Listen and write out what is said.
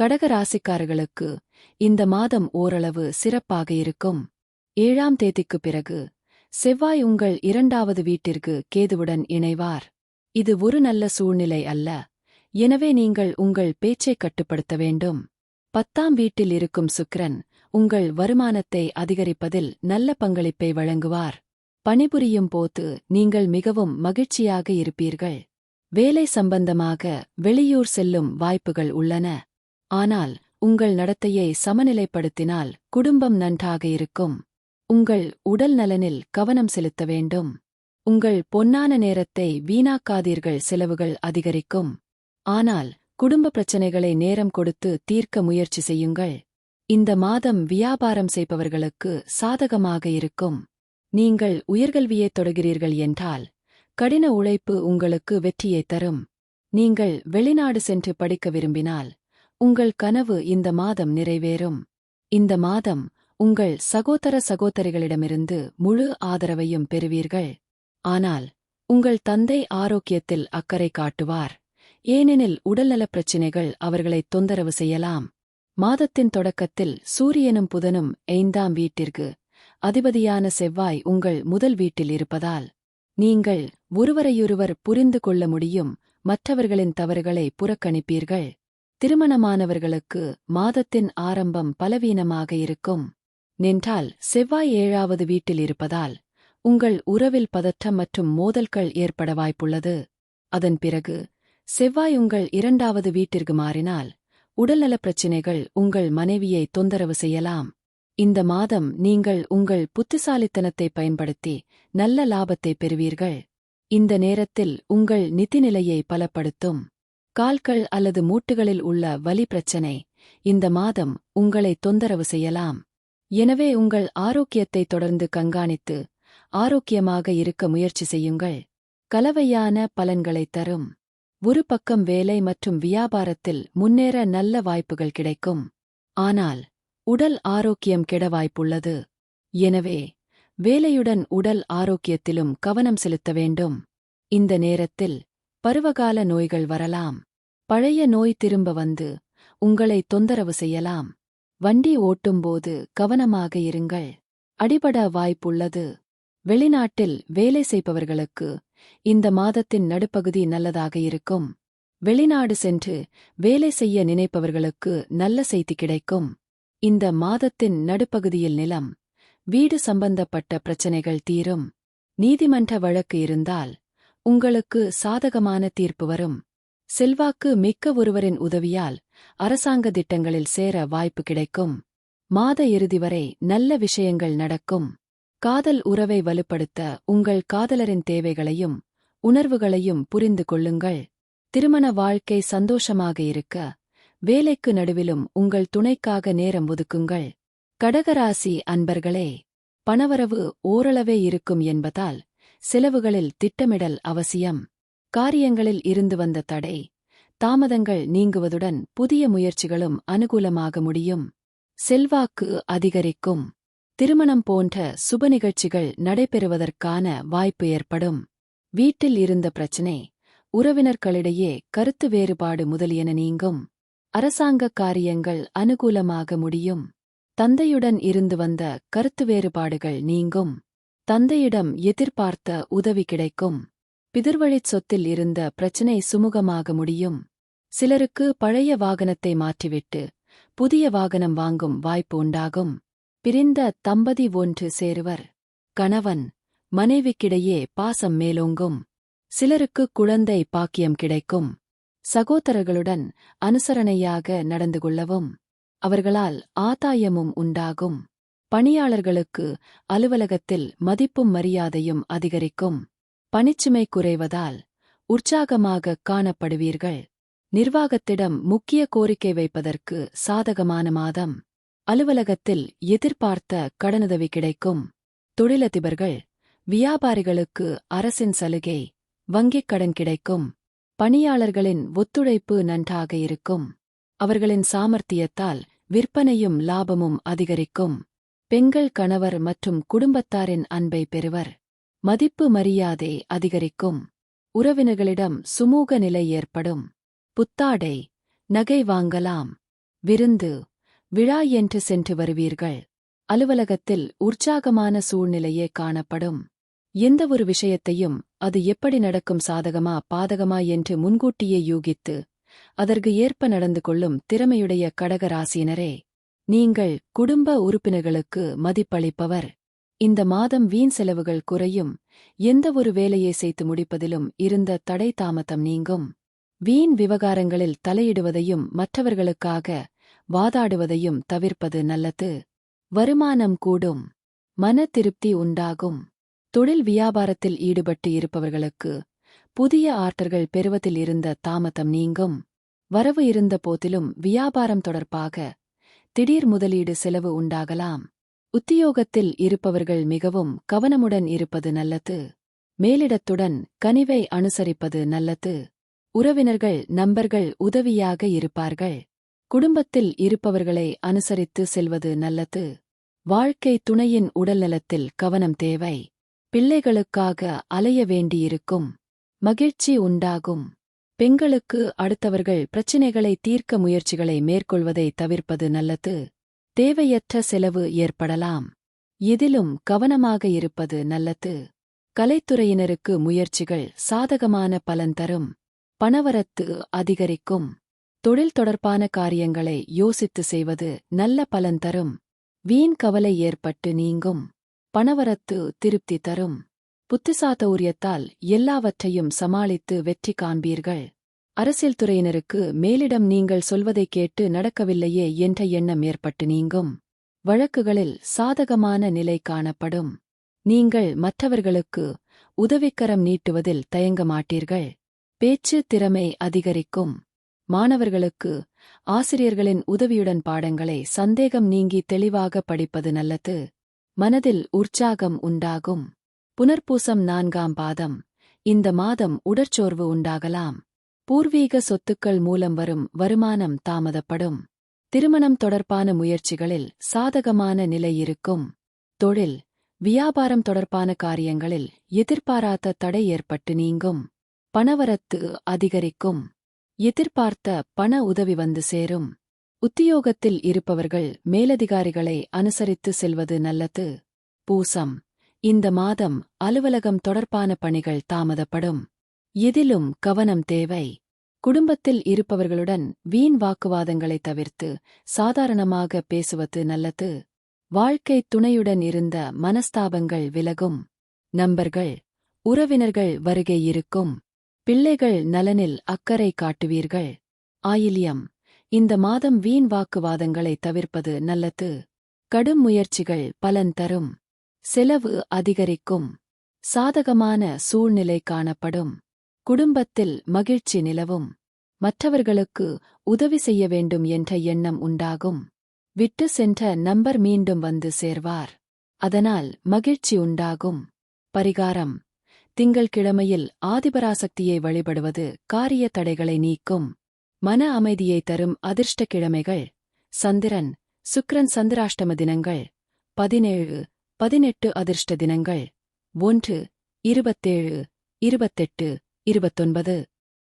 கடக ராசிக்காரர்களுக்கு இந்த மாதம் ஓரளவு சிறப்பாக இருக்கும். ஏழாம் தேதிக்குப் பிறகு செவ்வாய் உங்கள் இரண்டாவது வீட்டிற்கு கேதுவுடன் இணைவார். இது ஒரு நல்ல சூழ்நிலை அல்ல. எனவே நீங்கள் உங்கள் பேச்சைக் கட்டுப்படுத்த வேண்டும். பத்தாம் வீட்டில் இருக்கும் சுக்கிரன் உங்கள் வருமானத்தை அதிகரிப்பதில் நல்ல பங்களிப்பை வழங்குவார். பணிபுரியும் போது நீங்கள் மிகவும் மகிழ்ச்சியாக இருப்பீர்கள். வேலை சம்பந்தமாக வெளியூர் செல்லும் வாய்ப்புகள் உள்ளன. ஆனால் உங்கள் நடத்தையை சமநிலைப்படுத்தினால் குடும்பம் நன்றாக இருக்கும். உங்கள் உடல் நலனில் கவனம் செலுத்த வேண்டும். உங்கள் பொன்னான நேரத்தை வீணாக்காதீர்கள் செலவுகள் அதிகரிக்கும். ஆனால் குடும்ப பிரச்சனைகளை நேரம் கொடுத்து தீர்க்க முயற்சி செய்யுங்கள். இந்த மாதம் வியாபாரம் செய்பவர்களுக்கு சாதகமாக இருக்கும். நீங்கள் உயர்கல்வியைத் தொடகிறீர்கள் என்றால் கடின உழைப்பு உங்களுக்கு வெற்றியைத் தரும். நீங்கள் வெளிநாடு சென்று படிக்க விரும்பினால் உங்கள் கனவு இந்த மாதம் நிறைவேறும். இந்த மாதம் உங்கள் சகோதர சகோதரிகளிடமிருந்து முழு ஆதரவையும் பெறுவீர்கள். ஆனால் உங்கள் தந்தை ஆரோக்கியத்தில் அக்கறை காட்டுவார். ஏனெனில் உடல்நலப் பிரச்சினைகள் அவர்களை தொந்தரவு செய்யலாம். மாதத்தின் தொடக்கத்தில் சூரியனும் புதனும் ஐந்தாம் வீட்டிற்கு. அதிபதியான செவ்வாய் உங்கள் முதல் வீட்டில் இருப்பதால் நீங்கள் ஒருவரையொருவர் புரிந்து கொள்ள முடியும் மற்றவர்களின் தவறுகளை புறக்கணிப்பீர்கள். திருமணமானவர்களுக்கு மாதத்தின் ஆரம்பம் பலவீனமாக இருக்கும். நின்றால் செவ்வாய் ஏழாவது வீட்டில் இருப்பதால் உங்கள் உறவில் பதற்றம் மற்றும் மோதல்கள் ஏற்பட வாய்ப்புள்ளது. அதன் பிறகு செவ்வாய் உங்கள் இரண்டாவது வீட்டிற்கு மாறினால் உடல்நலப் பிரச்சினைகள் உங்கள் மனைவியை தொந்தரவு செய்யலாம். இந்த மாதம் நீங்கள் உங்கள் புத்திசாலித்தனத்தை பயன்படுத்தி நல்ல லாபத்தை பெறுவீர்கள். இந்த நேரத்தில் உங்கள் நிதிநிலையை பலப்படுத்தும். கால்கள் அல்லது மூட்டுகளில் உள்ள வலி பிரச்சனை. இந்த மாதம் உங்களை தொந்தரவு செய்யலாம். எனவே உங்கள் ஆரோக்கியத்தை தொடர்ந்து கண்காணித்து ஆரோக்கியமாக இருக்க முயற்சி செய்யுங்கள். கலவையான பலன்களைத் தரும். ஒரு பக்கம் வேலை மற்றும் வியாபாரத்தில் முன்னேற நல்ல வாய்ப்புகள் கிடைக்கும். ஆனால் உடல் ஆரோக்கியம் கெட வாய்ப்புள்ளது. எனவே வேலையுடன் உடல் ஆரோக்கியத்திலும் கவனம் செலுத்த வேண்டும். இந்த நேரத்தில் பருவகால நோய்கள் வரலாம். பழைய நோய் திரும்ப வந்து உங்களை தொந்தரவு செய்யலாம். வண்டி ஓட்டும்போது கவனமாக இருங்கள். அடிபட வாய்ப்புள்ளது. வெளிநாட்டில் வேலை செய்பவர்களுக்கு இந்த மாதத்தின் நடுப்பகுதி நல்லதாக இருக்கும். வெளிநாடு சென்று வேலை செய்ய நினைப்பவர்களுக்கு நல்ல செய்தி கிடைக்கும். இந்த மாதத்தின் நடுப்பகுதியில் நிலம் வீடு சம்பந்தப்பட்ட பிரச்சனைகள் தீரும். நீதிமன்ற வழக்கு இருந்தால் உங்களுக்கு சாதகமான தீர்ப்பு வரும். செல்வாக்கு மிக்க ஒருவரின் உதவியால் அரசாங்க திட்டங்களில் சேர வாய்ப்பு கிடைக்கும். மாத இறுதி வரை நல்ல விஷயங்கள் நடக்கும். காதல் உறவை வலுப்படுத்த உங்கள் காதலரின் தேவைகளையும் உணர்வுகளையும் புரிந்து கொள்ளுங்கள். திருமண வாழ்க்கை சந்தோஷமாக இருக்க வேலைக்கு நடுவிலும் உங்கள் துணைக்காக நேரம் ஒதுக்குங்கள். கடகராசி அன்பர்களே பணவரவு ஓரளவே இருக்கும் என்பதால் செலவுகளில் திட்டமிடல் அவசியம். காரியங்களில் இருந்து வந்த தடை. தாமதங்கள் நீங்குவதுடன் புதிய முயற்சிகளும் அனுகூலமாக முடியும். செல்வாக்கு அதிகரிக்கும். திருமணம் போன்ற சுப நிகழ்ச்சிகள் நடைபெறுவதற்கான வாய்ப்பு ஏற்படும். வீட்டில் இருந்த பிரச்சினை. உறவினர்களிடையே கருத்து வேறுபாடு முதலியன நீங்கும். அரசாங்க காரியங்கள் அனுகூலமாக முடியும். தந்தையுடன் இருந்து வந்த கருத்து வேறுபாடுகள் நீங்கும். தந்தையிடம் எதிர்பார்த்த உதவி கிடைக்கும். பிதிர்வழிச் சொத்தில் இருந்த பிரச்சினை சுமூகமாக முடியும். சிலருக்கு பழைய வாகனத்தை மாற்றிவிட்டு புதிய வாகனம் வாங்கும் வாய்ப்பு உண்டாகும். பிரிந்த தம்பதி ஒன்று சேருவர். கணவன் மனைவிக்கிடையே பாசம் மேலோங்கும். சிலருக்கு குழந்தை பாக்கியம் கிடைக்கும். சகோதரர்களுடன் அனுசரணையாக நடந்து கொள்ளவும். அவர்களால் ஆதாயமும் உண்டாகும். பணியாளர்களுக்கு அலுவலகத்தில் மதிப்பும் மரியாதையும் அதிகரிக்கும். பணிச்சுமை குறைவதால் உற்சாகமாக காணப்படுவீர்கள். நிர்வாகத்திடம் முக்கிய கோரிக்கை வைப்பதற்கு சாதகமான மாதம். அலுவலகத்தில் எதிர்பார்த்த கடனுதவி கிடைக்கும். தொழிலதிபர்கள் வியாபாரிகளுக்கு அரசின் சலுகை வங்கிக் கடன் கிடைக்கும். பணியாளர்களின் ஒத்துழைப்பு நன்றாக இருக்கும். அவர்களின் சாமர்த்தியத்தால் விற்பனையும் லாபமும் அதிகரிக்கும். பெண்கள் கணவர் மற்றும் குடும்பத்தாரின் அன்பை பெறுவர். மதிப்பு மரியாதை அதிகரிக்கும். உறவினர்களிடம் சுமூக நிலை ஏற்படும். புத்தாடை நகை வாங்கலாம். விருந்து விழா என்று சென்று வருவீர்கள். அலுவலகத்தில் உற்சாகமான சூழ்நிலையே காணப்படும். எந்த ஒரு விஷயத்தையும் அது எப்படி நடக்கும் சாதகமா பாதகமா என்று முன்கூட்டியே யூகித்து அதற்கு ஏற்ப நடந்து கொள்ளும் திறமையுடைய கடகராசினரே. நீங்கள் குடும்ப உறுப்பினர்களுக்கு மதிப்பளிப்பவர். இந்த மாதம் வீண் செலவுகள் குறையும். எந்த ஒரு வேலையை செய்து முடிப்பதிலும் இருந்த தடை தாமதம் நீங்கும். வீண் விவகாரங்களில் தலையிடுவதையும் மற்றவர்களுக்காக வாதாடுவதையும் தவிர்ப்பது நல்லது. வருமானம் கூடும். மன திருப்தி உண்டாகும். தொழில் வியாபாரத்தில் ஈடுபட்டு இருப்பவர்களுக்கு புதிய ஆர்டர்கள் பெறுவதில் இருந்த தாமதம் நீங்கும். வரவு இருந்த போதிலும் வியாபாரம் தொடர்பாக திடீர் முதலீடு செலவு உண்டாகலாம். உத்தியோகத்தில் இருப்பவர்கள் மிகவும் கவனமுடன் இருப்பது நல்லது. மேலிடத்துடன் கனிவை அனுசரிப்பது நல்லது. உறவினர்கள் நண்பர்கள் உதவியாக இருப்பார்கள். குடும்பத்தில் இருப்பவர்களை அனுசரித்து செல்வது நல்லது. வாழ்க்கை துணையின் உடல்நலத்தில் கவனம் தேவை. பிள்ளைகளுக்காக அலைய வேண்டியிருக்கும். மகிழ்ச்சி உண்டாகும். பெண்களுக்கு அடுத்தவர்கள் பிரச்சினைகளை தீர்க்க முயற்சிகளை மேற்கொள்வதை தவிர்ப்பது நல்லது. தேவையற்ற செலவு ஏற்படலாம். எதிலும் கவனமாக இருப்பது நல்லது. கலைத்துறையினருக்கு முயற்சிகள் சாதகமான பலன் தரும். பணவரத்து அதிகரிக்கும். தொழில் தொடர்பான காரியங்களை யோசித்து செய்வது நல்ல பலன் தரும். வீண் கவலை ஏற்பட்டு நீங்கும். பணவரத்து திருப்தி தரும். புத்திசாதௌரியத்தால் எல்லாவற்றையும் சமாளித்து வெற்றி காண்பீர்கள். அரசியல் துறையினருக்கு மேலிடம் நீங்கள் சொல்வதை கேட்டு நடக்கவில்லையே என்ற எண்ணம் ஏற்பட்டு நீங்கும். வழக்குகளில் சாதகமான நிலை காணப்படும். நீங்கள் மற்றவர்களுக்கு உதவிக்கரம் நீட்டுவதில் தயங்க மாட்டீர்கள். பேச்சு திறமை அதிகரிக்கும். மாணவர்களுக்கு ஆசிரியர்களின் உதவியுடன் பாடங்களை சந்தேகம் நீங்கி தெளிவாக படிப்பது நல்லது. மனதில் உற்சாகம் உண்டாகும். புனர்பூசம் நான்காம் பாதம். இந்த மாதம் உடற்சோர்வு உண்டாகலாம். பூர்வீக சொத்துக்கள் மூலம் வரும் வருமானம் தாமதப்படும். திருமணம் தொடர்பான முயற்சிகளில் சாதகமான நிலை இருக்கும். தொழில் வியாபாரம் தொடர்பான காரியங்களில் எதிர்பாராத தடை ஏற்பட்டு நீங்கும். பணவரத்து அதிகரிக்கும். எதிர்பார்த்த பண உதவி வந்து சேரும். உத்தியோகத்தில் இருப்பவர்கள் மேலதிகாரிகளை அனுசரித்து செல்வது நல்லது. பூசம் இந்த மாதம் அலுவலகம் தொடர்பான பணிகள் தாமதப்படும். எதிலும் கவனம் தேவை. குடும்பத்தில் இருப்பவர்களுடன் வீண் வாக்குவாதங்களை தவிர்த்து சாதாரணமாக பேசுவது நல்லது. வாழ்க்கை துணையுடன் இருந்த மனஸ்தாபங்கள் விலகும். நம்பர்கள் உறவினர்கள் வருகை இருக்கும். பிள்ளைகள் நலனில் அக்கறை காட்டுவீர்கள். ஆயிலியம் இந்த மாதம் வீண் வாக்குவாதங்களை தவிர்ப்பது நல்லது. கடும் முயற்சிகள் பலன் தரும். செலவு அதிகரிக்கும். சாதகமான சூழ்நிலை காணப்படும். குடும்பத்தில் மகிழ்ச்சி நிலவும். மற்றவர்களுக்கு உதவி செய்ய வேண்டும் என்ற எண்ணம் உண்டாகும். விட்டு சென்ற நம்பர் மீண்டும் வந்து சேர்வார். அதனால் மகிழ்ச்சி உண்டாகும். பரிகாரம். திங்கள்கிழமையில் ஆதிபராசக்தியை வழிபடுவது காரிய தடைகளை நீக்கும். மன அமைதியை தரும் அதிர்ஷ்ட கிழமைகள். சந்திரன். சுக்ரன் சந்திராஷ்டம தினங்கள். பதினேழு பதினெட்டு அதிர்ஷ்ட தினங்கள். ஒன்று இருபத்தேழு இருபத்தெட்டு இருபத்தொன்பது.